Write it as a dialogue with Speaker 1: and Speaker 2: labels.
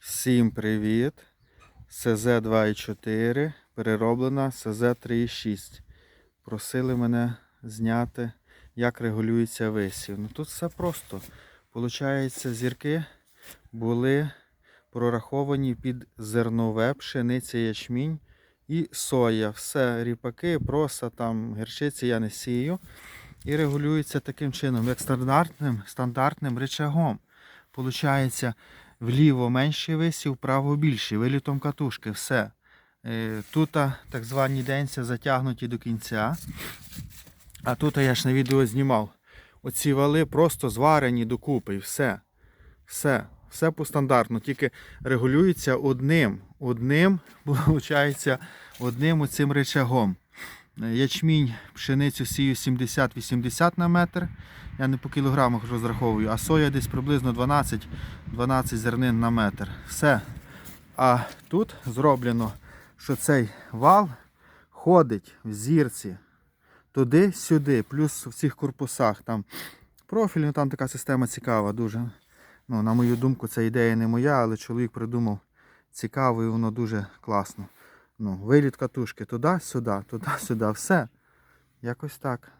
Speaker 1: Всім привіт! СЗ 2.4 перероблена СЗ 3.6. Просили мене зняти, як регулюється висів. Ну тут все просто. Получається, зірки були прораховані під зернове, пшениця, ячмінь і соя. Все, ріпаки, проса, там, гірчиці я не сію. І регулюється таким чином, як стандартним, стандартним рычагом. Получається, вліво менший висів, вправо більший, вилітом катушки, все. Е, Тут так звані денця затягнуті до кінця. А тут я ж на відео знімав. Оці вали просто зварені докупи все. Все. Все по стандартну, тільки регулюється одним. Одним, виходить, одним оцим рычагом. Е, Ячмінь, пшеницю сію 70-80 на метр. Я не по кілограмах розраховую, а соя десь приблизно 12, 12 зернин на метр. Все. А тут зроблено, що цей вал ходить в зірці туди-сюди, плюс в цих корпусах. Там профіль, там така система цікава, дуже. Ну, на мою думку, ця ідея не моя, але чоловік придумав цікаво і воно дуже класно. Ну, виліт катушки туди-сюди, туди-сюди, все. Якось так.